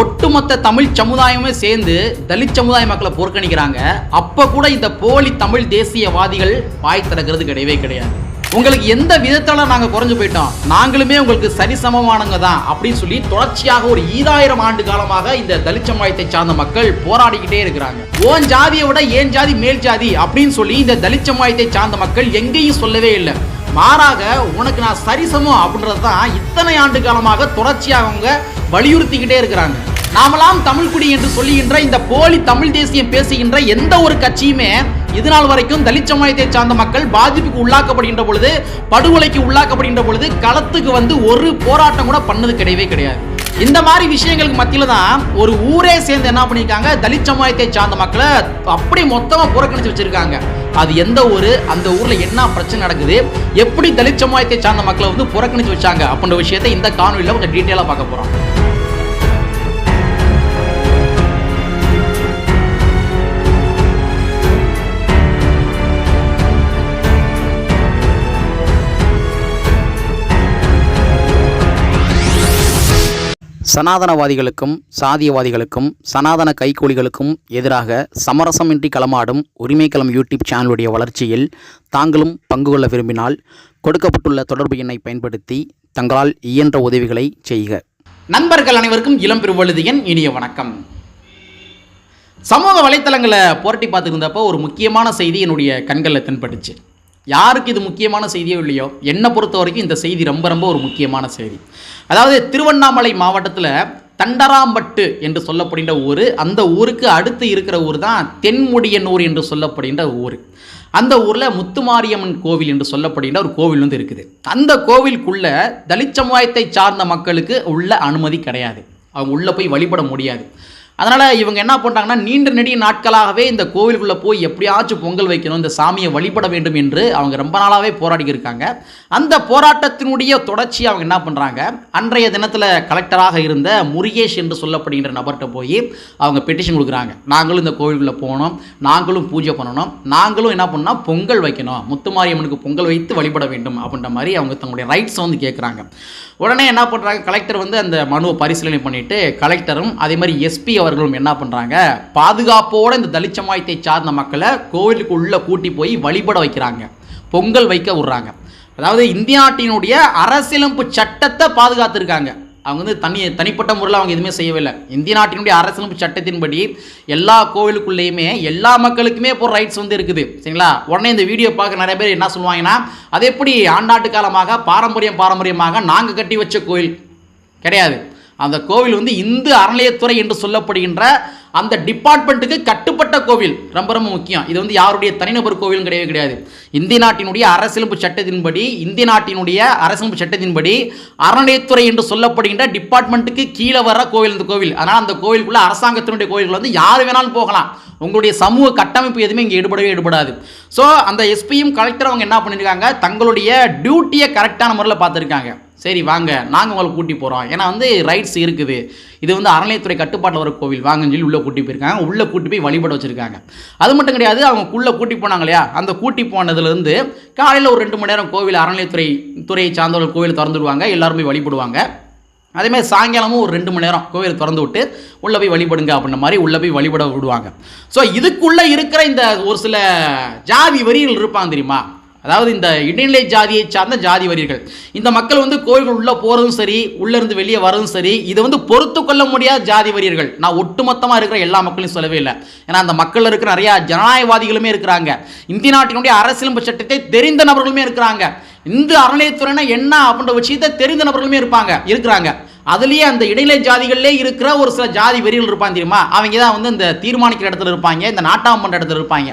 ஒட்டுமொத்த தமிழ் சமுதாயமே சேர்ந்து தலித் சமுதாய மக்களை புறக்கணிக்கிறாங்க. அப்போ கூட இந்த போலி தமிழ் தேசியவாதிகள் வாய் திறக்கிறது கிடையவே கிடையாது. உங்களுக்கு எந்த விதத்தில் நாங்கள் குறைஞ்சு போயிட்டோம்? நாங்களுமே உங்களுக்கு சரிசமமானவங்க தான் அப்படின்னு சொல்லி தொடர்ச்சியாக ஒரு ஈராயிரம் ஆண்டு காலமாக இந்த தலித் சமுதாயத்தை சார்ந்த மக்கள் போராடிக்கிட்டே இருக்கிறாங்க. ஓன் ஜாதியை விட ஏன் ஜாதி மேல் ஜாதி அப்படின்னு சொல்லி இந்த தலித் சமுதாயத்தை சார்ந்த மக்கள் எங்கேயும் சொல்லவே இல்லை. மாறாக உனக்கு நான் சரிசமம் அப்படின்றது தான் இத்தனை ஆண்டு காலமாக தொடர்ச்சியாக அவங்க வலியுறுத்திக்கிட்டே இருக்கிறாங்க. நாமெல்லாம் தமிழ்குடி என்று சொல்லுகின்ற இந்த போலி தமிழ் தேசியம் பேசுகின்ற எந்த ஒரு கட்சியுமே இது வரைக்கும் தலித் சமுதாயத்தை சார்ந்த மக்கள் பாதிப்புக்கு உள்ளாக்கப்படுகின்ற பொழுது படுகொலைக்கு உள்ளாக்கப்படுகின்ற பொழுது களத்துக்கு வந்து ஒரு போராட்டம் கூட பண்ணது கிடையவே கிடையாது. இந்த மாதிரி விஷயங்களுக்கு மத்தியில தான் ஒரு ஊரே சேர்ந்து என்ன பண்ணியிருக்காங்க தலித் சமுதாயத்தை சார்ந்த மக்களை அப்படி மொத்தமாக புறக்கணித்து வச்சிருக்காங்க. அது எந்த ஊர் அந்த ஊரில் என்ன பிரச்சனை நடக்குது எப்படி தலித் சமுதாயத்தை சார்ந்த மக்களை வந்து புறக்கணித்து வச்சாங்க அப்படின்ற விஷயத்தை இந்த காணொலியில் கொஞ்சம் டீட்டெயிலாக பார்க்க போகிறோம் சனாதனவாதிகளுக்கும் சாதியவாதிகளுக்கும் சனாதன கைக்கூலிகளுக்கும் எதிராக சமரசமின்றி களமாடும் உரிமைக்களம் யூடியூப் சேனலுடைய வளர்ச்சியில் தாங்களும் பங்கு கொள்ள விரும்பினால் கொடுக்கப்பட்டுள்ள தொடர்பு எண்ணை பயன்படுத்தி தங்களால் இயன்ற உதவிகளை செய்க. நண்பர்கள் அனைவருக்கும் இளம் பெருவழுதியன் இனிய வணக்கம். சமூக வலைத்தளங்களை புரட்டி பார்த்துருந்தப்போ ஒரு முக்கியமான செய்தி என்னுடைய கண்களில் தென்பட்டுச்சு. யாருக்கு இது முக்கியமான செய்தியோ இல்லையோ என்னை பொறுத்த வரைக்கும் இந்த செய்தி ரொம்ப ரொம்ப ஒரு முக்கியமான செய்தி. அதாவது திருவண்ணாமலை மாவட்டத்தில் தண்டராம்பட்டு என்று சொல்லப்படுகின்ற ஊர் அந்த ஊருக்கு அடுத்து இருக்கிற ஊர் தான் தென்முடியனூர் என்று சொல்லப்படுகின்ற ஊர். அந்த ஊரில் முத்துமாரியம்மன் கோவில் என்று சொல்லப்படுகின்ற ஒரு கோவில் வந்து இருக்குது. அந்த கோவிலுக்குள்ள தலித் சமுதாயத்தை சார்ந்த மக்களுக்கு உள்ள அனுமதி கிடையாது. அவங்க உள்ளே போய் வழிபட முடியாது. அதனால் இவங்க என்ன பண்ணுறாங்கன்னா நீண்ட நெடிய நாட்களாகவே இந்த கோவிலுக்குள்ளே போய் எப்படியாச்சும் பொங்கல் வைக்கணும் இந்த சாமியை வழிபட வேண்டும் என்று அவங்க ரொம்ப நாளாகவே போராடி இருக்காங்க. அந்த போராட்டத்தினுடைய தொடர்ச்சி அவங்க என்ன பண்ணுறாங்க அன்றைய தினத்தில் கலெக்டராக இருந்த முருகேஷ் என்று சொல்லப்படுகின்ற நபர்கிட்ட போய் அவங்க பெட்டிஷன் கொடுக்குறாங்க. நாங்களும் இந்த கோவிலுக்குள்ளே போகணும் நாங்களும் பூஜை பண்ணணும் நாங்களும் என்ன பண்ணால் பொங்கல் வைக்கணும். முத்துமாரியம்மனுக்கு பொங்கல் வைத்து வழிபட வேண்டும் அப்படின்ற மாதிரி அவங்க தங்களுடைய ரைட்ஸை வந்து கேட்குறாங்க உடனே என்ன பண்ணுறாங்க கலெக்டர் வந்து அந்த மனுவை பரிசீலனை பண்ணிவிட்டு கலெக்டரும் அதே மாதிரி எஸ்பி அவர்களும் என்ன பண்ணுறாங்க பாதுகாப்போடு இந்த தலித் சமாயத்தை சார்ந்த மக்களை கோவிலுக்கு உள்ளே கூட்டி போய் வழிபட வைக்கிறாங்க. பொங்கல் வைக்க விடுறாங்க. அதாவது இந்திய நாட்டினுடைய அரசியலமைப்பு சட்டத்தை பாதுகாத்திருக்காங்க. அவங்க வந்து தனி தனிப்பட்ட முறையில் அவங்க எதுவுமே செய்யவில்லை. இந்திய நாட்டினுடைய அரசியலமைப்பு சட்டத்தின்படி எல்லா கோவிலுக்குள்ளேயுமே எல்லா மக்களுக்குமே இப்போ ரைட்ஸ் வந்து இருக்குது. சரிங்களா? உடனே இந்த வீடியோ பார்க்க நிறைய பேர் என்ன சொல்லுவாங்கன்னா அது எப்படி ஆண்டாண்டு காலமாக பாரம்பரியம் பாரம்பரியமாக நாங்கள் கட்டி வச்ச கோயில்? கிடையாது. அந்த கோவில் வந்து இந்து அறநிலையத்துறை என்று சொல்லப்படுகின்ற அந்த டிபார்ட்மெண்ட்டுக்கு கட்டுப்பட்ட கோவில். ரொம்ப ரொம்ப முக்கியம். இது வந்து யாருடைய தனிநபர் கோவிலும் கிடையவே கிடையாது. இந்திய நாட்டினுடைய அரசியலமைப்பு சட்டத்தின்படி இந்திய நாட்டினுடைய அரசியலமைப்பு சட்டத்தின்படி அறநிலையத்துறை என்று சொல்லப்படுகின்ற டிபார்ட்மெண்ட்டுக்கு கீழே வர கோவில் இந்த கோவில். அதனால் அந்த கோவிலுக்குள்ள அரசாங்கத்தினுடைய கோவில்கள் வந்து யார் வேணாலும் போகலாம். உங்களுடைய சமூக கட்டமைப்பு எதுவுமே இங்கே ஈடுபடவே ஈடுபடாது ஸோ அந்த எஸ்பியும் கலெக்டர் அவங்க என்ன பண்ணியிருக்காங்க தங்களுடைய டியூட்டியை கரெக்டான முறையில் பார்த்துருக்காங்க. சரி வாங்க. நாங்கள் உங்களை கூட்டி போகிறோம் ஏன்னா வந்து ரைட்ஸ் இருக்குது. இது வந்து அறநிலையத்துறை கட்டுப்பாட்டில் வர கோவில். வாங்கன்னு சொல்லி உள்ளே கூட்டி போயிருக்காங்க. உள்ளே கூட்டி போய் வழிபட வச்சுருக்காங்க. அது மட்டும் கிடையாது அவங்க உள்ளே கூட்டி போனாங்க இல்லையா? அந்த கூட்டி போனதுலேருந்து காலையில் ஒரு ரெண்டு மணி நேரம் கோவில் அறநிலையத்துறை துறையை சார்ந்தவர்கள் கோவில் திறந்துடுவாங்க. எல்லாரும் போய் வழிபடுவாங்க. அதேமாதிரி சாயங்காலமும் ஒரு ரெண்டு மணி நேரம் கோவில் திறந்து விட்டு உள்ளே போய் வழிபடுங்க அப்படின்ற மாதிரி உள்ளே போய் வழிபட விடுவாங்க. ஸோ இதுக்குள்ளே இருக்கிற இந்த ஒரு சில ஜாதி வரிகள் இருப்பாங்க தெரியுமா? அதாவது இந்த இடைநிலை ஜாதியை சார்ந்த ஜாதி வரிகள் இந்த மக்கள் வந்து கோயில்கள் உள்ளே போகிறதும் சரி உள்ளே இருந்து வெளியே வரதும் சரி இதை வந்து பொறுத்து கொள்ள முடியாத ஜாதி வரியர்கள். நான் ஒட்டுமொத்தமாக இருக்கிற எல்லா மக்களையும் சொல்லவே இல்லை. ஏன்னா அந்த மக்கள் இருக்கிற நிறையா ஜனநாயகவாதிகளுமே இருக்கிறாங்க. இந்திய நாட்டினுடைய அரசியலமைப்பு சட்டத்தை தெரிந்த நபர்களுமே இருக்கிறாங்க. இந்து அறநிலையத்துறைனா என்ன அப்படின்ற விஷயத்தை தெரிந்த நபர்களுமே இருப்பாங்க இருக்கிறாங்க. அதுலேயே அந்த இடைநிலை ஜாதிகள்லே இருக்கிற ஒரு சில ஜாதி வெறிகள் இருப்பாங்க தெரியுமா? அவங்க தான் வந்து இந்த தீர்மானிக்கிற இடத்துல இருப்பாங்க இந்த நாட்டாம் பண்ணுற இடத்துல இருப்பாங்க.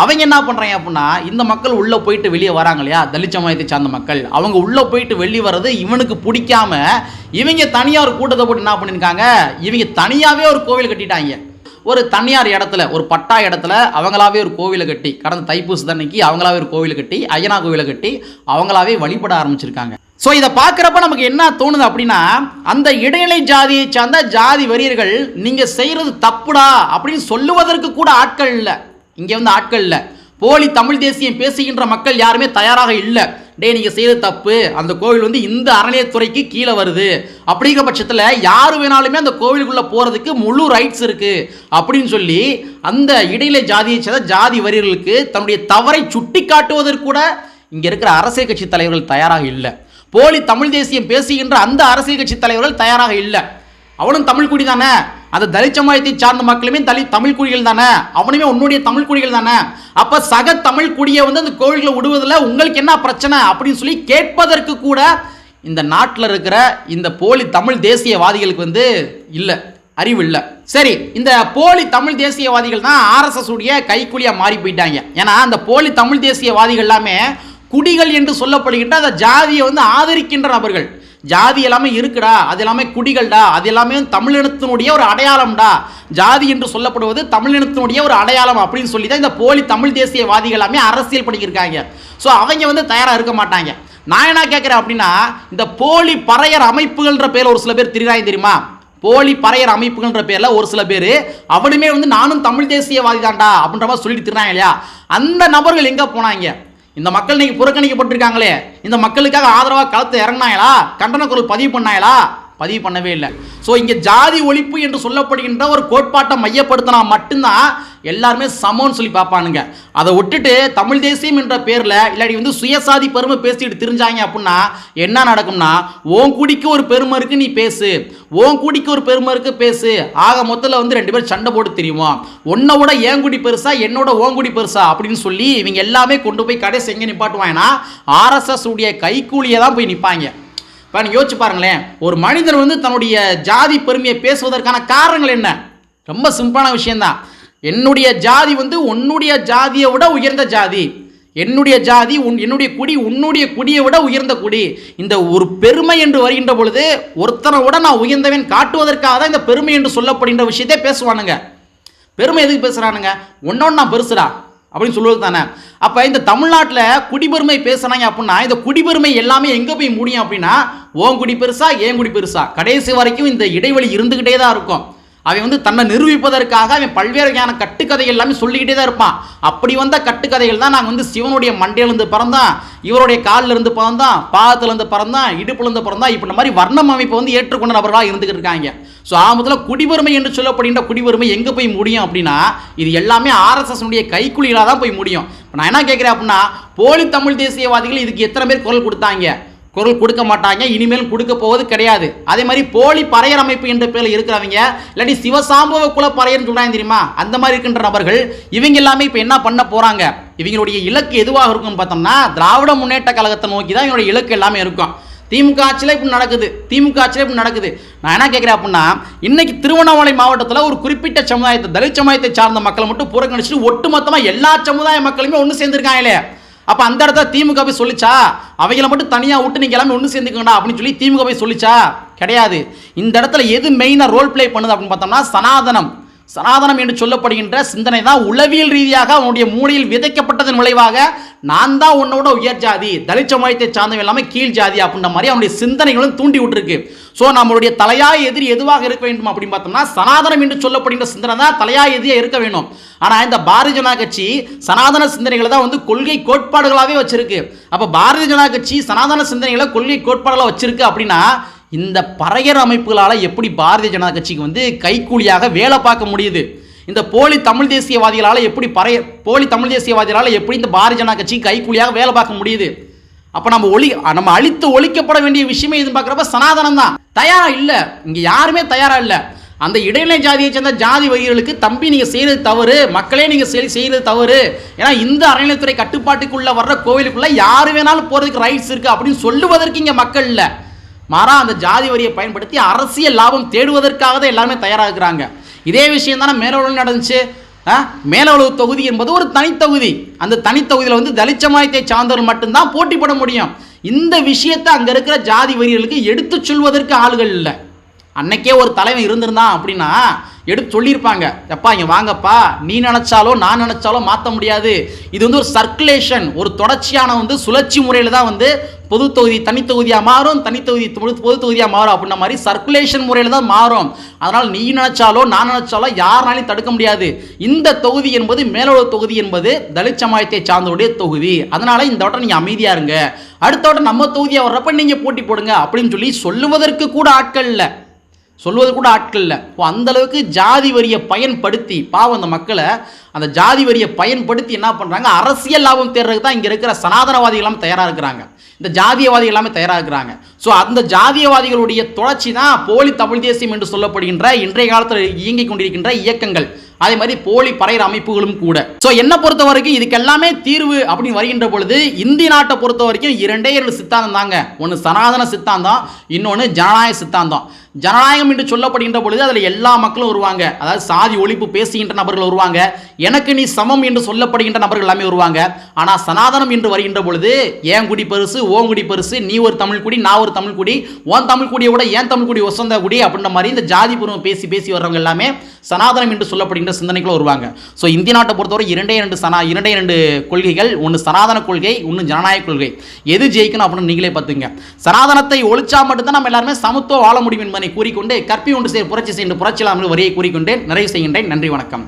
அவங்க என்ன பண்ணுறாங்க அப்படின்னா இந்த மக்கள் உள்ளே போயிட்டு வெளியே வராங்க இல்லையா? தலித் சமயத்தை சார்ந்த மக்கள். அவங்க உள்ளே போயிட்டு வெளியே வர்றது இவனுக்கு பிடிக்காம இவங்க தனியாக ஒரு கூட்டத்தை போட்டு என்ன பண்ணியிருக்காங்க இவங்க தனியாகவே ஒரு கோவில் கட்டிட்டாங்க. ஒரு தனியார் இடத்துல ஒரு பட்டா இடத்துல அவங்களாவே ஒரு கோவிலை கட்டி கடந்த தைப்பூச தன்னைக்கு அவங்களாவே ஒரு கோவிலை கட்டி ஐயனா கோவிலை கட்டி அவங்களாவே வழிபட ஆரம்பிச்சிருக்காங்க. ஸோ இதை பார்க்குறப்ப நமக்கு என்ன தோணுது அப்படின்னா அந்த இடைநிலை ஜாதியை சார்ந்த ஜாதி வரியர்கள் நீங்கள் செய்கிறது தப்புடா அப்படின்னு சொல்லுவதற்கு கூட ஆட்கள் இல்லை. இங்கே வந்து ஆட்கள் இல்லை. போலி தமிழ் தேசியம் பேசுகின்ற மக்கள் யாருமே தயாராக இல்லை. டேய் நீங்கள் செய்யறது தப்பு. அந்த கோவில் வந்து இந்த அறநிலையத்துறைக்கு கீழே வருது. அப்படிங்கிற பட்சத்தில் யார் வேணாலுமே அந்த கோவிலுக்குள்ளே போகிறதுக்கு முழு ரைட்ஸ் இருக்குது அப்படின்னு சொல்லி அந்த இடையில ஜாதியை சேர்ந்த ஜாதி வரியர்களுக்கு தன்னுடைய தவறை சுட்டி காட்டுவதற்கு கூட இங்கே இருக்கிற அரசியல் கட்சி தலைவர்கள் தயாராக இல்லை. போலி தமிழ் தேசியம் பேசுகின்ற அந்த அரசியல் கட்சி தலைவர்கள் தயாராக இல்லை. அவனும் தமிழ் குடி தானே. அந்த தலித் சமுதாயத்தை சார்ந்த மக்களுமே தலி தமிழ் குடிகள் தானே. அவனுமே உன்னுடைய தமிழ் குடிகள் தானே. அப்ப சக தமிழ் குடியை வந்து அந்த கோவில்களை விடுவதில் உங்களுக்கு என்ன பிரச்சனை அப்படின்னு சொல்லி கேட்பதற்கு கூட இந்த நாட்டில் இருக்கிற இந்த போலி தமிழ் தேசியவாதிகளுக்கு வந்து இல்லை அறிவு இல்லை. சரி இந்த போலி தமிழ் தேசியவாதிகள் தான் ஆர்எஸ்எஸ் உடைய கைக்கூலியா மாறி போயிட்டாங்க. ஏன்னா அந்த போலி தமிழ் தேசியவாதிகள் எல்லாமே குடிகள் என்று சொல்லப்படுகின்ற அந்த ஜாதியை வந்து ஆதரிக்கின்ற நபர்கள். ஜாதி எல்லாமே இருக்குடா அது எல்லாமே குடிகள்டா அது எல்லாமே தமிழினத்தினுடைய ஒரு அடையாளம்டா. ஜாதி என்று சொல்லப்படுவது தமிழினத்தினுடைய ஒரு அடையாளம் அப்படின்னு சொல்லி தான் இந்த போலி தமிழ் தேசியவாதிகள் எல்லாமே அரசியல் பண்ணியிருக்காங்க ஸோ அவங்க வந்து தயாராக இருக்க மாட்டாங்க. நான் என்ன கேட்குறேன் அப்படின்னா இந்த போலி பறையர் அமைப்புகள்ன்ற பேர் ஒரு சில பேர் திரிறாங்க தெரியுமா? போலி பறையர் அமைப்புகள்ன்ற பேரில் ஒரு சில பேர் அவனுமே வந்து நானும் தமிழ் தேசியவாதி தான்டா அப்படின்ற மாதிரி சொல்லிட்டு திரிறாங்க இல்லையா? அந்த நபர்கள் எங்கே போனாங்க? இந்த மக்கள் இன்னைக்கு புறக்கணிக்கப்பட்டிருக்காங்களே. இந்த மக்களுக்காக ஆதரவாக களத்தை இறங்கினாங்களா கண்டன குரல் பதிவு பண்ணாங்களா பதிவு பண்ணவே இல்லை. ஸோ இங்கே ஜாதி ஒழிப்பு என்று சொல்லப்படுகின்ற ஒரு கோட்பாட்டை மையப்படுத்தினா மட்டும்தான் எல்லாருமே சமம்னு சொல்லி பார்ப்பானுங்க. அதை விட்டுட்டு தமிழ் தேசியம் என்ற பேரில் இல்லாட்டி வந்து சுயசாதி பெருமை பேசிட்டு தெரிஞ்சாங்க அப்படின்னா என்ன நடக்கும்னா ஓன் குடிக்கு ஒரு பெருமை இருக்கு நீ பேசு. ஓன் குடிக்கு ஒரு பெருமை இருக்கு பேசு. ஆக மொத்தத்தில் வந்து ரெண்டு பேரும் சண்டை போட்டு தெரியுமா? உன்னை விட ஏன் குடி பெருசா என்னோட ஓன் குடி பெருசா? அப்படின்னு சொல்லி இவங்க எல்லாமே கொண்டு போய் கடைசி எங்கே நிப்பாட்டுவாங்கன்னா ஆர்எஸ்எஸ் உடைய கைக்கூலியை தான் போய் நிற்பாங்க இப்போ நீங்கள் யோசிச்சு பாருங்களேன். ஒரு மனிதன் வந்து தன்னுடைய ஜாதி பெருமையை பேசுவதற்கான காரணங்கள் என்ன? ரொம்ப சிம்பிளான விஷயம்தான். என்னுடைய ஜாதி வந்து உன்னுடைய ஜாதியை விட உயர்ந்த ஜாதி. என்னுடைய ஜாதி உன் என்னுடைய குடி உன்னுடைய குடியை விட உயர்ந்த குடி. இந்த ஒரு பெருமை என்று வருகின்ற பொழுது ஒருத்தனை விட நான் உயர்ந்தவன் காட்டுவதற்காக தான் இந்த பெருமை என்று சொல்லப்படுகின்ற விஷயத்தை பேசுவானுங்க. பெருமை எதுக்கு பேசுகிறானுங்க ஒன்னொன்று நான் பெருசுடா. அப்படின்னு சொல்லுவது தானே. அப்போ இந்த தமிழ்நாட்டில் குடிபெருமை பேசுனாங்க அப்படின்னா இந்த குடிபெருமை எல்லாமே எங்கே போய் முடியும் அப்படின்னா ஓங்குடி பெருசா ஏன் குடி பெருசா. கடைசி வரைக்கும் இந்த இடைவெளி இருந்துக்கிட்டே தான் இருக்கும். அவன் வந்து தன்னை நிரூபிப்பதற்காக அவன் பல்வேறு வகையான கட்டுக்கதைகள் எல்லாமே சொல்லிக்கிட்டே தான் இருப்பான். அப்படி வந்த கட்டுக்கதைகள் தான் நாங்கள் வந்து சிவனுடைய மண்டையிலிருந்து பிறந்தான் இவருடைய காலிலிருந்து பிறந்தான் பாதத்திலிருந்து பிறந்தான் இடுப்புலேருந்து பிறந்தான் இப்போ இந்த மாதிரி வர்ணம் அமைப்பை வந்து ஏற்றுக்கொண்ட நபர்களாக இருந்துக்கிட்டு இருக்காங்க. ஸோ ஆமத்தில் குடிவறுமை என்று சொல்லப்படுகின்ற குடிவறுமை எங்கே போய் முடியும் அப்படின்னா இது எல்லாமே ஆர்எஸ்எஸ்னுடைய உடைய தான் போய் முடியும். இப்போ நான் என்ன கேட்குறேன் அப்படின்னா போலி தமிழ் தேசியவாதிகள் இதுக்கு எத்தனை பேர் குரல் கொடுத்தாங்க? குரல் கொடுக்க மாட்டாங்க இனிமேலும் கொடுக்க போவது கிடையாது. அதே மாதிரி போலி பறையர் அமைப்பு என்ற பேரில் இருக்கிறவங்க இல்லாட்டி சிவசாம்பவ குல பறையர்னு சொல்றாங்க தெரியுமா? அந்த மாதிரி இருக்கின்ற நபர்கள் இவங்க எல்லாமே இப்போ என்ன பண்ண போகிறாங்க இவங்களுடைய இலக்கு எதுவாக இருக்கும்னு பார்த்தோம்னா திராவிட முன்னேற்ற கழகத்தை நோக்கி தான் இவங்களுடைய இலக்கு எல்லாமே இருக்கும். திமுக ஆட்சியில் இப்படி நடக்குது திமுக ஆட்சியில் இப்படி நடக்குது. நான் என்ன கேட்குறேன் அப்படின்னா இன்னைக்கு திருவண்ணாமலை மாவட்டத்தில் ஒரு குறிப்பிட்ட சமுதாயத்தை தலித் சமுதாயத்தை சார்ந்த மக்களை மட்டும் புறக்கணிச்சுட்டு ஒட்டுமொத்தமாக எல்லா சமுதாய மக்களுமே ஒன்று சேர்ந்துருக்காங்களே. அப்போ அந்த இடத்துல திமுக போய் சொல்லிச்சா? அவைகளை மட்டும் தனியாக விட்டு நீங்கள் எல்லாமே ஒன்று சேர்ந்துக்கங்கடா அப்படின்னு சொல்லி திமுக போய் சொல்லிச்சா? கிடையாது. இந்த இடத்துல எது மெயினாக ரோல் ப்ளே பண்ணுது அப்படின்னு பார்த்தோம்னா சனாதனம். சனாதனம் என்று சொல்லப்படுகின்ற சிந்தனை தான் உளவியல் ரீதியாக அவனுடைய மூளையில் விதைக்கப்பட்டதன் விளைவாக நான் தான் உன்னோட உயர் ஜாதி தலித் சமுதாயத்தை சார்ந்தவன் இல்லாமல் கீழ் ஜாதி அப்படின்ற மாதிரி அவனுடைய சிந்தனைகளும் தூண்டி விட்டுருக்கு. ஸோ நம்மளுடைய தலையாய எதிரி எதுவாக இருக்க வேண்டும் அப்படின்னு பார்த்தோம்னா சனாதனம் என்று சொல்லப்படுகின்ற சிந்தனை தான் தலையாய எதிரியாக இருக்க வேண்டும். ஆனால் இந்த பாரதிய ஜனதா கட்சி சனாதன சிந்தனைகளை தான் வந்து கொள்கை கோட்பாடுகளாகவே வச்சிருக்கு. அப்போ பாரதிய ஜனதா கட்சி சனாதன சிந்தனைகளை கொள்கை கோட்பாடுகளாக வச்சிருக்கு அப்படின்னா இந்த பறையர் அமைப்புகளால் எப்படி பாரதிய ஜனதா கட்சிக்கு வந்து கைக்கூலியாக வேலை பார்க்க முடியுது? இந்த போலி தமிழ் தேசியவாதிகளால் எப்படி பறைய போலி தமிழ் தேசியவாதிகளால் எப்படி இந்த பாரதிய ஜனதா கட்சிக்கு கைக்கூலியாக வேலை பார்க்க முடியுது? அப்போ நம்ம ஒளி நம்ம அழித்து ஒழிக்கப்பட வேண்டிய விஷயமே இது பார்க்குறப்ப சனாதனம் தான். தயாராக இல்லை. இங்கே யாருமே தயாராக இல்லை. அந்த இடைநிலை ஜாதியை சேர்ந்த ஜாதி வகைகளுக்கு தம்பி நீங்கள் செய்கிறது தவறு. மக்களே நீங்கள் செய்கிறது தவறு. ஏன்னா இந்த அறநிலையத்துறை கட்டுப்பாட்டுக்குள்ளே வர்ற கோவிலுக்குள்ளே யார் வேணாலும் போகிறதுக்கு ரைட்ஸ் இருக்குது அப்படின்னு சொல்லுவதற்கு இங்கே மக்கள் இல்லை. மாறா அந்த ஜாதி வரியை பயன்படுத்தி அரசியல் லாபம் தேடுவதற்காக தான் எல்லாருமே தயாராக இருக்கிறாங்க இதே விஷயம் தானே மேலோடு நடந்துச்சு. ஆ? மேலவளவு தொகுதி என்பது ஒரு தனித்தொகுதி அந்த தனித்தொகுதியில் வந்து தலித் சமுதாயத்தை சார்ந்தவர்கள் மட்டும்தான் போட்டி போட முடியும். இந்த விஷயத்தை அங்கே இருக்கிற ஜாதி வரிகளுக்கு எடுத்துச் சொல்வதற்கு ஆளுகள் இல்லை. அன்னைக்கே ஒரு தலைவன் இருந்திருந்தான் அப்படின்னா எடுத்து சொல்லியிருப்பாங்க. எப்பா இங்கே வாங்கப்பா. நீ நினச்சாலோ நான் நினச்சாலோ மாற்ற முடியாது. இது வந்து ஒரு சர்க்குலேஷன் ஒரு தொடர்ச்சியான வந்து சுழற்சி முறையில் தான் வந்து பொது தொகுதி தனித்தொகுதியாக மாறும் தனித்தொகுதி பொது பொது தொகுதியாக மாறும் அப்படின்ற மாதிரி சர்க்குலேஷன் முறையில் தான் மாறும். அதனால் நீ நினச்சாலோ நான் நினச்சாலோ யாருனாலையும் தடுக்க முடியாது. இந்த தொகுதி என்பது மேலோட தொகுதி என்பது தலித் சமாயத்தை சார்ந்தவுடைய தொகுதி. அதனால் இந்த வட்டம் நீங்கள் அமைதியாக இருங்க. அடுத்த வட்டம் நம்ம தொகுதியாக வர்றப்ப நீங்கள் போட்டி போடுங்க அப்படின்னு சொல்லி சொல்லுவதற்கு கூட ஆட்கள் இல்லை. சொல்வது கூட ஆட்கள் இல்லை. இப்போ அந்த அளவுக்கு ஜாதி வரியை பயன்படுத்தி பாவம் அந்த மக்களை அந்த ஜாதி வரியை பயன்படுத்தி என்ன பண்ணுறாங்க அரசியல் லாபம் தேடுறதுக்கு தான் இங்கே இருக்கிற சனாதனவாதிகள் எல்லாமே தயாராக இருக்கிறாங்க. இந்த ஜாதியவாதிகள் எல்லாமே தயாராக இருக்கிறாங்க. ஸோ அந்த ஜாதியவாதிகளுடைய தொடர்ச்சி தான் போலி தமிழ் தேசியம் என்று சொல்லப்படுகின்ற இன்றைய காலத்தில் இயங்கிக் கொண்டிருக்கின்ற இயக்கங்கள். அதே மாதிரி போலி பறையிற அமைப்புகளும் கூட. ஸோ என்ன பொறுத்த வரைக்கும் இதுக்கு எல்லாமே தீர்வு அப்படின்னு வருகின்ற பொழுது இந்திய நாட்டை பொறுத்த வரைக்கும் இரண்டே இரண்டு சித்தாந்தம் தாங்க. ஒன்று சனாதன சித்தாந்தம் இன்னொன்று ஜனநாயக சித்தாந்தம். ஜனநாயகம் என்று சொல்லப்படுகின்ற பொழுது அதில் எல்லா மக்களும் வருவாங்க. அதாவது சாதி ஒழிப்பு பேசுகின்ற நபர்கள் வருவாங்க. எனக்கு நீ சமம் என்று சொல்லப்படுகின்ற நபர்கள் எல்லாமே வருவாங்க. ஆனால் சனாதனம் என்று வருகின்ற பொழுது ஏன் குடி பெருசு ஓங்குடி பெருசு நீ ஒரு தமிழ் குடி நான் ஒரு தமிழ் குடி உன் தமிழ் குடியை விட ஏன் தமிழ் குடி ஒசந்த குடி அப்படின்ற மாதிரி இந்த ஜாதி பூர்வம் பேசி பேசி வர்றவங்க எல்லாமே சனாதனம் என்று சொல்லப்படுகின்ற சிந்தனைக்குள்ள வருவாங்க. ஸோ இந்திய நாட்டை பொறுத்தவரை இரண்டே இரண்டு சனா இரண்டே இரண்டு கொள்கைகள் ஒன்று சனாதன கொள்கை ஒன்று ஜனநாயக கொள்கை. எது ஜெயிக்கணும் அப்படின்னு நீங்களே பார்த்துங்க சனாதனத்தை ஒழிச்சா மட்டும்தான் நம்ம எல்லாருமே சமத்துவம் வாழ முடியும் என்பதை கூறிக்கொண்டு கற்பி ஒன்று செய்ய புரட்சி செய்கின்ற புரட்சியாளர் வரியை கூறிக்கொண்டு நிறைவு செய்கின்றேன். நன்றி வணக்கம்.